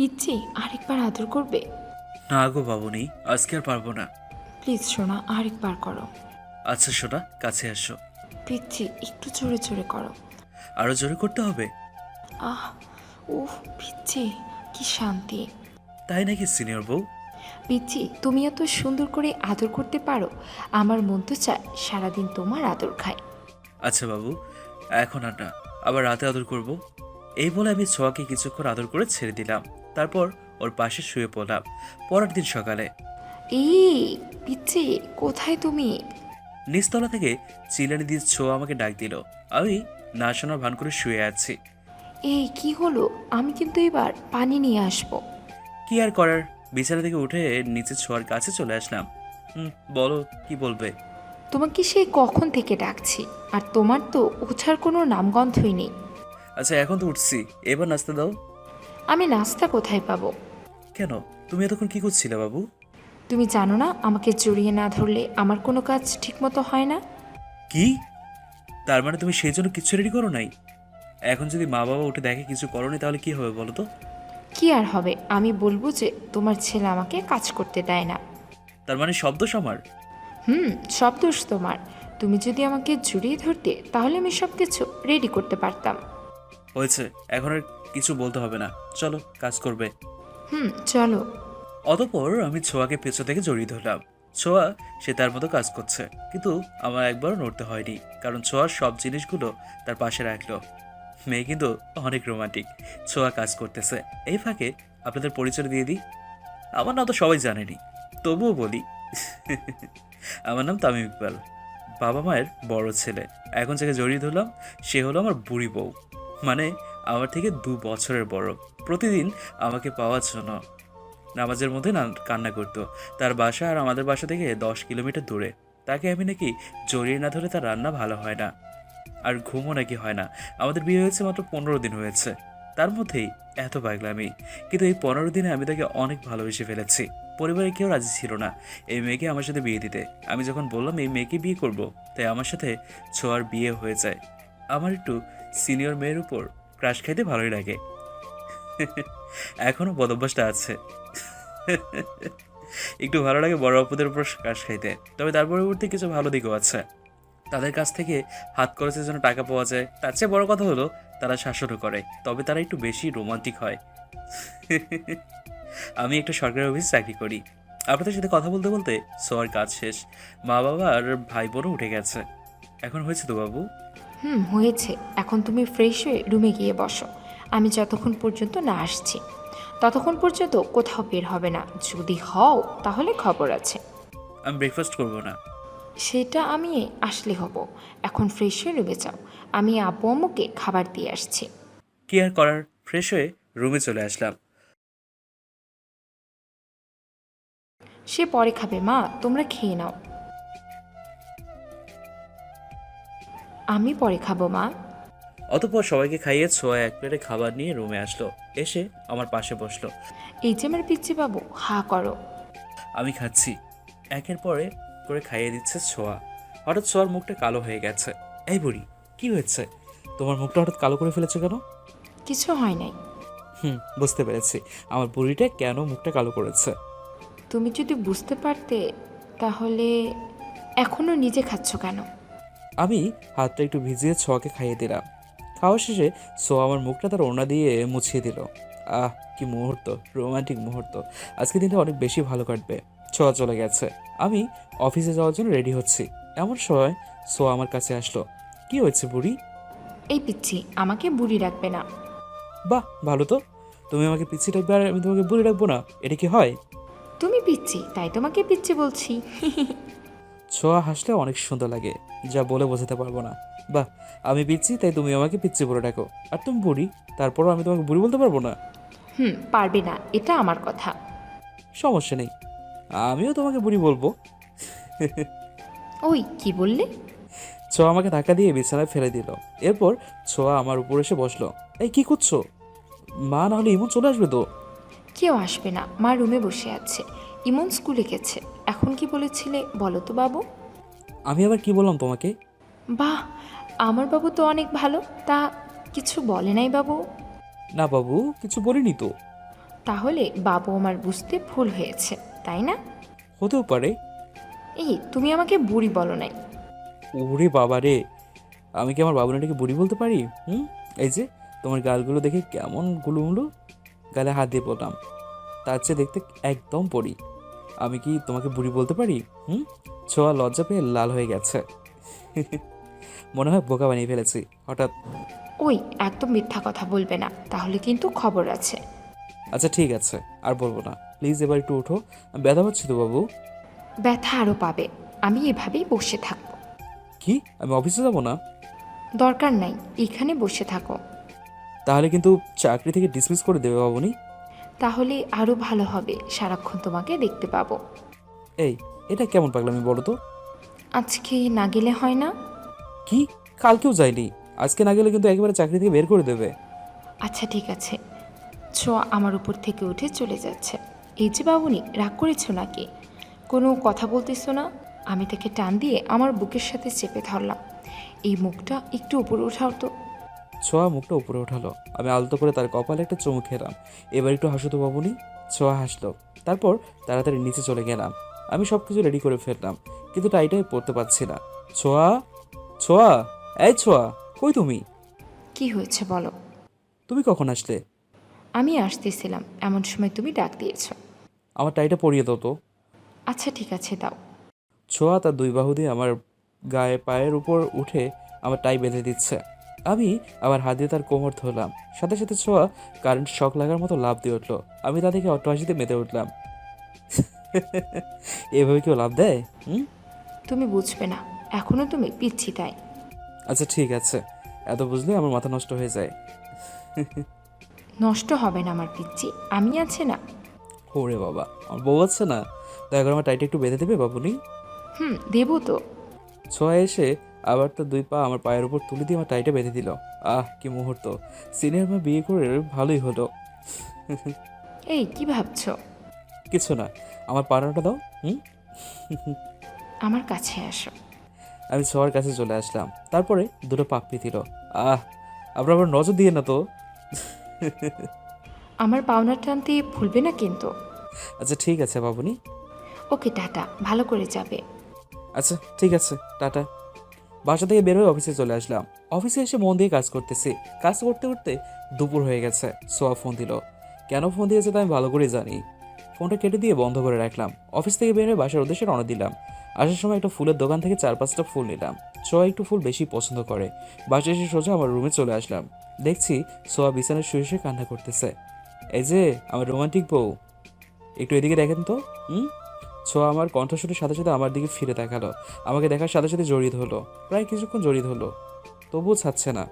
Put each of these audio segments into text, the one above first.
পিচ্ছি আরেকবার আদর করবে? না গো বাবুনি আজকে আর পারব না। প্লিজ সোনা আরেকবার করো। আচ্ছা সোনা কাছে আসো। পিচ্ছি একটু জোরে জোরে করো। আরও জোরে করতে হবে? আহ উফ পিচ্ছি কি শান্তি। তাই নাকি সিনিয়র বউ? পিচ্ছি তুমি এত সুন্দর করে আদর করতে পারো। আমার মন তো চায় সারাদিন তোমার আদর খায় আচ্ছা বাবু এখন আর না আবার রাতে আদর করব? এই বলে আমি ছোঁয়াকে কিছুক্ষণ আদর করে ছেড়ে দিলাম। তারপর ওর পাশে শুয়ে পড়লাম। পরের দিন সকালে। এই পিচ্ছি কোথায় তুমি? নিচতলা থেকে চিলানি দিয়ে ছোঁয়া আমাকে ডাক দিল। আমি না শোনার ভান করে শুয়ে আছি। এই কি হলো? আমি কিন্তু এবার পানি নিয়ে আসব। কি আর করার? বিছানা থেকে উঠে নিচে ছোঁয়ার কাছে চলে আসলাম। হুম বলো কি বলবে? তোমাকে সেই কখন থেকে ডাকছি? আর তোমার তো ওঠার কোনো নামগন্ধই নেই। আচ্ছা এখন তো উঠছি। এবার নাস্তা দাও। আমি নাস্তা কোথায় পাবো? কেন? তুমি এতক্ষণ কি করছিলে বাবু? তুমি জানো না আমাকে জড়িয়ে না ধরলে আমার কোনো কাজ ঠিকমতো হয় না? কি? তার মানে তুমি সেই জন্য কিছু রেডি করো নাই? এখন যদি মা বাবা উঠে দেখে কিছু করনি তাহলে কি হবে বলো তো? কি আর হবে? আমি বলব যে তোমার ছেলে আমাকে কাজ করতে দেয় না। তার মানে শব্দ আমার? হুম সব দোষ তোমার। তুমি যদি আমাকে জড়িয়ে ধরতে তাহলে আমি সব কিছু রেডি করতে পারতাম। হয়েছে এখন আর কিছু বলতে হবে না। চলো কাজ করবে। হুম চলো। অতপর আমি ছোঁয়াকে পেছন থেকে জড়িয়ে ধরলাম। ছোঁয়া সে তার মতো কাজ করছে কিন্তু আমার একবারও নড়তে হয়নি কারণ ছোঁয়ার সব জিনিসগুলো তার পাশে রাখল। মেয়ে কিন্তু অনেক রোমান্টিক ছোঁয়া কাজ করতেছে। এই ফাঁকে আপনাদের পরিচয় দিয়ে দিই। আমার নাম তো সবাই জানেনি তবুও বলি আমার নাম তামিম ইকবাল। বাবা মায়ের বড় ছেলে। এখন যাকে জড়িয়ে ধরলাম সে হলো আমার বুড়ি বউ। মানে আমার থেকে দু বছরের বড়। প্রতিদিন আমাকে পাওয়ার জন্য নামাজের মধ্যে কান্না করতো। তার বাসা আর আমাদের বাসা থেকে দশ কিলোমিটার দূরে। তাকে আমি নাকি জড়িয়ে না ধরে তার রান্না ভালো হয় না। আর ঘুমও নাকি হয় না। আমাদের বিয়ে হয়েছে মাত্র পনেরো দিন হয়েছে। তার মধ্যেই এত পাগলামি। কিন্তু এই পনেরো দিনে আমি তাকে অনেক ভালোবেসে ফেলেছি। পরিবারে কেউ রাজি ছিল না। এই মেয়েকে আমার সাথে বিয়ে দিতে। আমি যখন বললাম এই মেয়েকে বিয়ে করব, তাই আমার সাথে ছোঁয়ার বিয়ে হয়ে যায়। আমার একটু সিনিয়র মেয়ের উপর ক্রাশ খাইতে ভালোই লাগে। এখনও বদভ্যাসটা আছে। একটু ভালো লাগে বড় অপুদের উপর কাশ খাইতে। তবে তার পরবর্তী কিছু ভালো দিকও আছে। তাদের কাছ থেকে হাত খরচের জন্য টাকা পাওয়া যায়। তার চেয়ে বড় কথা হলো, তারা শাসনও করে। তবে তারা একটু বেশি রোমান্টিক হয়। আমি একটা সরকারি অফিসে চাকরি করি। আপনাদের সাথে কথা বলতে বলতে সোয়ার কাজ শেষ। মা বাবা আর ভাই বোনও উঠে গেছে। এখন হয়েছে তো বাবু? হুম হয়েছে। এখন তুমি ফ্রেশ হয়ে রুমে গিয়ে বসো। আমি যতক্ষণ পর্যন্ত না আসছি ততক্ষণ পর্যন্ত কোথাও বের হবে না। যদি হও তাহলে খবর আছে। আমি ব্রেকফাস্ট করব না। সেটা আমি আসলে হব। এখন ফ্রেশ হয়ে রুমে যাও। আমি আপু আম্মুকে খাবার দিয়ে আসছি। কি আর করার? ফ্রেশ হয়ে রুমে চলে আসলাম। সে পরে খাবে মা। তোমরা খেয়ে নাও। আমি পরে খাব মা। অতপর সবাইকে খাইয়ে ছোঁয়া এক প্লেটে খাবার নিয়ে রুমে আসলো। এসে আমার পাশে বসল। এই যে আমার পিচ্ছি বাবু হা করো। আমি খাচ্ছি। একের পরে করে খাইয়ে দিচ্ছে ছোঁয়া। হঠাৎ ছোঁয়ার মুখটা কালো হয়ে গেছে। এই বুড়ি কি হয়েছে? তোমার মুখটা হঠাৎ কালো করে ফেলেছো কেন? কিছু হয় নাই। হুম বুঝতে পেরেছি। আমার বুড়িটা কেন মুখটা কালো করেছে? তুমি যদি বুঝতে পারতে তাহলে এখনও নিজে খাচ্ছ কেন? আমি হাতটা একটু ভিজিয়ে ছোঁয়াকে খাইয়ে দিলাম। খাওয়া শেষে ছোঁয়া আমার মুখটা তার ওড়না দিয়ে মুছিয়ে দিল। আহ কি মুহূর্ত রোমান্টিক মুহূর্ত। আজকে দিনটা অনেক বেশি ভালো কাটবে। ছোয়া চলে গেছে। আমি অফিসে যাওয়ার জন্য রেডি হচ্ছি। এমন সময় সোয়া আমার কাছে আসলো। কি হয়েছে বুড়ি? এই পিচ্ছি আমাকে বুড়ি রাখবে না। বাহ ভালো তো। তুমি আমাকে পিচ্ছি রাখবে আর আমি তোমাকে বুড়ি রাখব না। এটা কি হয়? তুমি পিচ্ছি তাই তোমাকে পিচ্ছি বলছি। ছোঁয়া হাসলে অনেক সুন্দর লাগে যা বলে বোঝাতে পারব না। বাহ আমি পিচ্ছি তাই তুমি আমাকে পিচ্ছি বলে ডাকো। আর তুমি বুড়ি তারপরও আমি তোমাকে বুড়ি বলতে পারব না? হুম পারবে না এটা আমার কথা। সমস্যা নেই আমিও তোমাকে বুড়ি বলব। ওই কি বললে? ছোঁয়া আমাকে ধাক্কা দিয়ে বিছানায় ফেলে দিল। এরপর ছোঁয়া আমার উপর এসে বসল। এই কি করছ মা না হলে ইমন চলে আসবে তো? কেউ আসবে না মা রুমে বসে আছে। ইমন স্কুলে গেছে। এখন কি বলেছিলে বলো তো বাবু? আমি আবার কি বললাম তোমাকে? বাহ আমার বাবু তো অনেক ভালো। তা কিছু বলে নাই বাবু? না বাবু কিছু বলিনি তো। তাহলে বাবু আমার বুঝতে ভুল হয়েছে তাই না? হতেও পারে। এই তুমি আমাকে বুড়ি বলো নাই। ওরে বাবা রে আমি কি আমার বাবু বাবুনাটাকে বুড়ি বলতে পারি? হুম? এই যে তোমার গালগুলো দেখে কেমন গুলুমুলু গালে হাত দিয়ে পড়লাম তার চেয়ে দেখতে একদম পড়ি আমি কি তোমাকে বুড়ি বলতে পারি? হুম? ছোঁয়া লজ্জা পেয়ে লাল হয়ে গেছে। মনে হয় বোকা বানিয়ে ফেলেছি হঠাৎ। ওই একদম মিথ্যা কথা বলবে না তাহলে কিন্তু খবর আছে। আচ্ছা ঠিক আছে আর বলব না। প্লিজ এবার একটু উঠো আমি ব্যথা পাচ্ছি তো বাবু। ব্যথা আরও পাবে আমি এভাবেই বসে থাকব। কি? আমি অফিসে যাব না? দরকার নাই এখানে বসে থাকো। তাহলে কিন্তু চাকরি থেকে ডিসমিস করে দেবে বাবুনি। তাহলে আরও ভালো হবে। সারাক্ষণ তোমাকে দেখতে পাবো। এই এটা কেমন পাগলামি বলো তো? আজকে না গেলে হয় না? কি? কালকেও যায়নি আজকে না গেলে কিন্তু একেবারে চাকরি থেকে বের করে দেবে। আচ্ছা ঠিক আছে। ছোঁয়া আমার উপর থেকে উঠে চলে যাচ্ছে। এই যে বাবুনি রাগ করেছ নাকি? কোনো কথা বলতেছো না? আমি তাকে টান দিয়ে আমার বুকের সাথে চেপে ধরলাম। এই মুখটা একটু উপরে উঠাও তো। ছোঁয়া মুখটা উপরে ওঠালো আমি আলতো করে তার কপালে একটা চুমু খেলাম। এবার একটু হাসো তো বাবুনি। ছোঁয়া হাসলো। তারপর তাড়াতাড়ি নিচে চলে গেলাম। আমি সব কিছু রেডি করে ফেললাম কিন্তু টাইটাই পড়তে পারছি না। ছোঁয়া? ছোঁয়া? এই ছোঁয়া কই তুমি? কি হয়েছে বলো? তুমি কখন আসলে? আমি আসতেছিলাম। এমন সময় তুমি ডাক দিয়েছ। আমার টাইটা পরিয়ে দাও তো। আচ্ছা ঠিক আছে দাও। ছোঁয়া তার দুই বাহু দিয়ে আমার গায়ে পায়ের উপর উঠে আমার টাই বেঁধে দিচ্ছে। আমি আমার হাত দিয়ে তার কোমর ধরলাম। সাথে সাথে ছোঁয়া কারেন্ট শক লাগার মতো লাভ দিয়ে উঠল। আমি তা থেকে অট্টহাসিতে মেতে উঠলাম। এভাবে কেউ লাভ দেয়? হুম? তুমি বুঝবে না। এখনও তুমি পিচ্ছি তাই। আচ্ছা ঠিক আছে। এত বুঝলে আমার মাথা নষ্ট হয়ে যায়। নষ্ট হবে না আমার পিচ্ছি। আমি আছে না। ওরে বাবা আমার বউ আছে না? দয়া করে আমার টাইটা একটু বেঁধে দেবে বাবুনি? হুম দেবো তো। ছোঁয়া এসে আবার তার দুই পা আমার পায়ের উপর তুলে দিয়ে আমার টাইটা বেঁধে দিল। আহ কি মুহূর্ত। সিনিয়র মা বিয়ে করে ভালোই হলো। এই কি ভাবছ? কিছু না। আমার পাড়াটা দাও হুম? আমার কাছে আসো। আমি সবার কাছে চলে আসলাম। তারপরে দুটো পাপড়ি দিল। আহ আপনার আবার নজর দিয়ে না তো? আমার পাওনার টানতে ভুলবে না কিন্তু। আচ্ছা ঠিক আছে বাবুনি। ওকে টাটা। ভালো করে যাবে। আচ্ছা ঠিক আছে। টাটা। বাসা থেকে বের হয়ে অফিসে চলে আসলাম। অফিসে এসে মন দিয়ে কাজ করতেছি। কাজ করতে করতে দুপুর হয়ে গেছে। সোয়া ফোন দিল। কেন ফোন দিয়েছে তা আমি ভালো করে জানি। ফোনটা কেটে দিয়ে বন্ধ করে রাখলাম। অফিস থেকে বের হয়ে বাসার উদ্দেশ্যে রওনা দিলাম। আসার সময় একটা ফুলের দোকান থেকে চার পাঁচটা ফুল নিলাম। সোয়া একটু ফুল বেশি পছন্দ করে। বাসায় এসে সোজা আমার রুমে চলে আসলাম। দেখছি সোয়া বিছানায় শুয়ে শুয়ে কান্না করতেছে। এই যে, আমার রোমান্টিক বউ। একটু এদিকে দেখেন তো। হুম? ছোঁয়া আমার কণ্ঠস্বরের সাথে সাথে আমার দিকে ফিরে তাকালো আমাকে দেখার সাথে সাথে জড়িয়ে ধরলো প্রায় কিছুক্ষণ জড়িয়ে ধরলো তবুও ছাড়ছে না।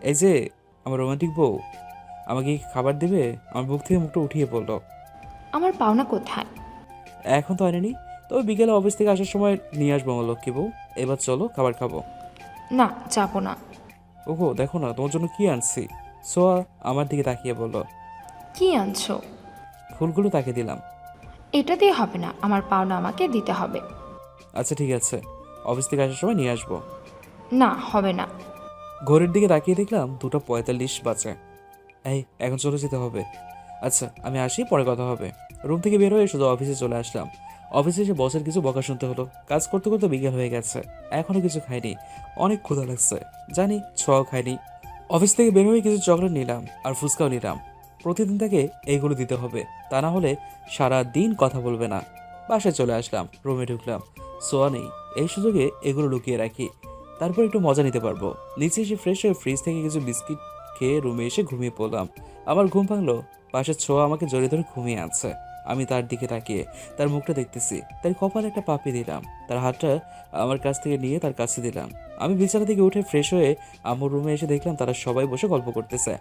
এই যে আমার রোমান্টিক বউ। আমাকে কি খাবার দেবে? আমার বুক থেকে মুখটা উঠিয়ে পড়ল। আমার পাওনা কোথায়? এখন তো আনেনি তবে বিকেলে অফিস থেকে আসার সময় নিয়ে আসব আমার লক্ষ্মী বউ। এবার চলো খাবার খাব। না যাব না। ওগো দেখো না তোমার জন্য কি আনছি? সোয়া আমার দিকে তাকিয়ে বলল। কি আনছো? ফুলগুলো তাকে দিলাম। এটা দিয়ে হবে না আমার পাওনা আমাকে দিতে হবে। আচ্ছা ঠিক আছে। অফিস থেকে আসার সময় নিয়ে আসব। না হবে না। ঘড়ির দিকে তাকিয়ে দেখলাম দুটো পঁয়তাল্লিশ বাজে। এই এখন চলে যেতে হবে। আচ্ছা আমি আসি পরে কথা হবে। রুম থেকে বের হয়ে শুধু অফিসে চলে আসলাম। অফিসে এসে বসের কিছু বকা শুনতে হলো। কাজ করতে করতে বিকেল হয়ে গেছে। এখনও কিছু খাইনি। অনেক ক্ষুধা লাগছে। জানি ছোঁয়াও খাইনি। অফিস থেকে বের হয়ে কিছু চকলেট নিলাম আর ফুচকাও নিলাম। প্রতিদিন তাকে এইগুলো দিতে হবে। তা না হলে সারা দিন কথা বলবে না। বাসায় চলে আসলাম, রুমে ঢুকলাম। সোয়া নেই, এই সুযোগে এগুলো লুকিয়ে রাখি। তারপর একটু মজা নিতে পারব। নিচে এসে ফ্রেশ হয়ে ফ্রিজ থেকে কিছু বিস্কিট খেয়ে রুমে এসে ঘুমিয়ে পড়লাম। আমার ঘুম ভাঙলো, পাশের ছোঁয়া আমাকে জড়িয়ে ধরে ঘুমিয়ে আছে আমি তার দিকে তাকিয়ে, তার মুখটা দেখতেছি, তার কপালে একটা পাপি দিলাম, তার হাতটা আমার কাছ থেকে নিয়ে তার কাছে দিলাম। আমি বিছানা থেকে উঠে ফ্রেশ হয়ে আমার রুমে এসে দেখলাম তারা সবাই বসে গল্প করতেছে।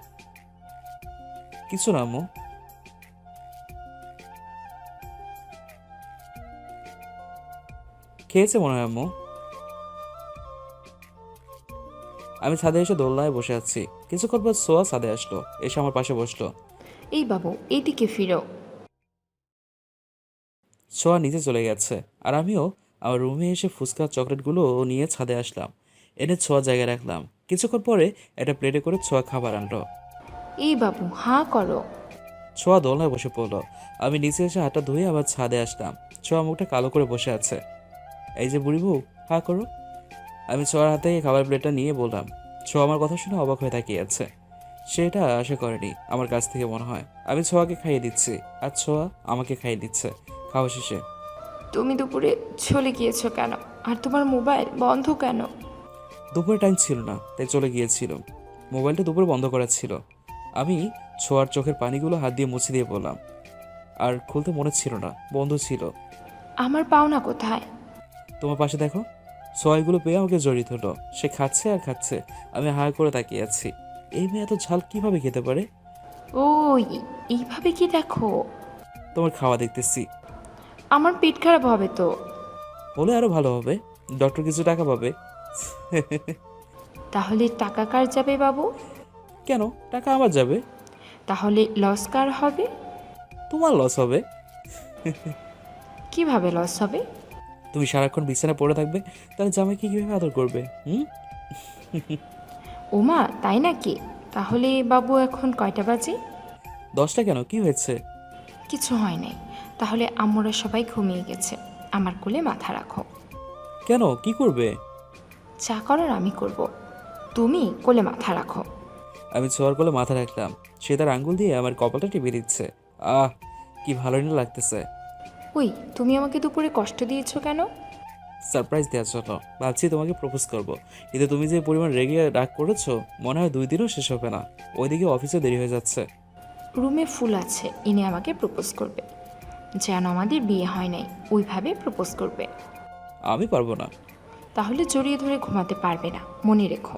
কিছু না আম্মু। খেয়েছে মনে হয় আম্মু। আমি ছাদে এসে দোলনায় বসে আছি। কিছুক্ষণ পর সোয়া ছাদে আসলো এসে আমার পাশে বসল। এই বাবু এইদিকে ফিরো। সোয়া নিচে চলে গেছে আর আমিও আমার রুমে এসে ফুচকা চকলেটগুলো নিয়ে ছাদে আসলাম। এনে ছোঁয়া জায়গায় রাখলাম। কিছুক্ষণ পরে একটা প্লেটে করে ছোঁয়া খাবার আনলো। এই বাবু হাঁ করো। ছোঁয়া দোলনায় বসে পড়ল। আমি নিচে এসে হাতটা ধুয়ে আবার ছাদে আসলাম। ছোঁয়া মুখটা কালো করে বসে আছে। এই যে বুড়ি বউ হা করো। আমি ছোঁয়ার হাতে খাবার প্লেটটা নিয়ে বললাম ছোঁয়া আমার কথা শুনে অবাক হয়ে তাকিয়ে আছে। সেটা আশা করেনি আমার কাছ থেকে মনে হয়। আমি ছোঁয়াকে খাইয়ে দিচ্ছি আর ছোঁয়া আমাকে খাইয়ে দিচ্ছে। খাওয়া শেষে। তুমি দুপুরে চলে গিয়েছো কেন? আর তোমার মোবাইল বন্ধ কেন? দুপুরে টাইম ছিল না তাই চলে গিয়েছিল। মোবাইলটা দুপুরে বন্ধ করা ছিল। আমি ছোঁয়ার চোখের পানিগুলো হাত দিয়ে মুছে দিয়ে বললাম আর খুলতে মনে ছিল না বন্ধ ছিল। আমার পাওনা কোথায়? তোমার পাশে দেখো ছোঁয়াগুলো পেয়ে আমাকে জড়িয়ে ধরলো। সে খাচ্ছে আর খাচ্ছে আমি হা করে তাকিয়ে আছি। এই মেয়ে এত ঝাল কীভাবে খেতে পারে? ও এইভাবে কি দেখো? তোমার খাওয়া দেখতেছি। আমার পেট খারাপ হবে তো? হলে আরও ভালো হবে। ডক্টর কিছু টাকা পাবে। তাহলে টাকা কার যাবে বাবু? কেন? টাকা আমার যাবে। তাহলে লস কার হবে? তোমার লস হবে। কীভাবে লস হবে? তুমি সারাক্ষণ বিছানা পড়ে থাকবে তাহলে জামাইকে কীভাবে আদর করবে হুম? ওমা তাই নাকি? তাহলে বাবু এখন কয়টা বাজে? দশটা কেন? কি হয়েছে? কিছু হয় নাই। তাহলে আমরা সবাই ঘুমিয়ে গেছে। আমার কোলে মাথা রাখো। কেন? কি করবে? চা করার আমি করব। তুমি কোলে মাথা রাখো। আমি ছোঁয়ার কোলে মাথা রাখলাম। সে তার আঙ্গুল দিয়ে আমার কপালটা টিপে দিচ্ছে। আহ কি ভালো না লাগতেছে। ওই তুমি আমাকে দুপুরে কষ্ট দিয়েছ কেন? সারপ্রাইজ দেওয়ার জন্য। ভাবছি তোমাকে প্রপোজ করব। কিন্তু তুমি যে পরিমাণ রেগে রাগ করেছ মনে হয় দুই দিনও শেষ হবে না। ওইদিকে অফিসে দেরি হয়ে যাচ্ছে। রুমে ফুল আছে এনে আমাকে প্রপোজ করবে। যেন আমাদের বিয়ে হয় নাই ওইভাবে প্রপোজ করবে। আমি পারব না। তাহলে জড়িয়ে ধরে ঘুমাতে পারবে না মনে রেখো।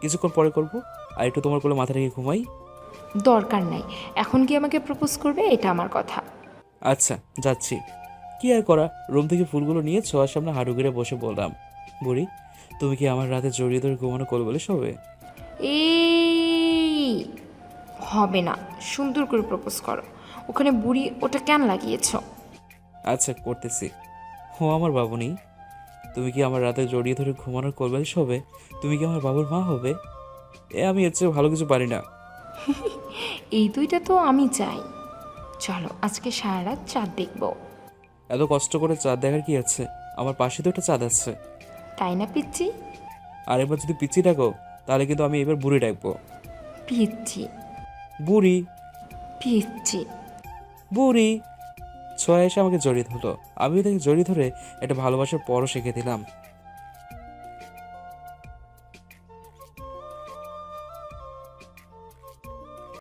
কিছুক্ষণ পরে করব। আর একটু তোমার কোলে মাথা রেখে ঘুমাই? দরকার নাই। এখন কি আমাকে প্রপোজ করবে এটা আমার কথা। আচ্ছা যাচ্ছি। কি আর করা? রুম থেকে ফুলগুলো নিয়ে ছোঁয়ার সামনে হাঁটু গেড়ে বসে বললাম বুড়ি তুমি কি আমার রাতে জড়িয়ে ধরে ঘুমানো করবে বলে সবে এই হবে না সুন্দর করে প্রপোজ করো। ওখানে বুড়ি ওটা কেন লাগিয়েছ? আচ্ছা করতেছি। ও আমার বাবু নেই তুমি কি আমার রাতে জড়িয়ে ধরে ঘুমানোর করবে হবে তুমি কি আমার বাবুর মা হবে? এ আমি এর চেয়ে ভালো কিছু পারি না। এই দুইটা তো আমি চাই। চলো আজকে সারা রাত চাঁদ দেখব। এত কষ্ট করে চাঁদ দেখার কি আছে? আমার পাশে তো একটা চাঁদ আছে। তাই না পিচ্ছি আর এবার যদি পিচি ডাকো তাহলে কিন্তু আমি এবার বুড়ি ডাকবো। পিচ্ছি বুড়ি। পিচ্ছি বুড়ি। ছোঁয়া এসে আমাকে জড়িয়ে ধরলো। আমিও তাকে জড়িয়ে ধরে একটা ভালোবাসার পরও শিখে দিলাম।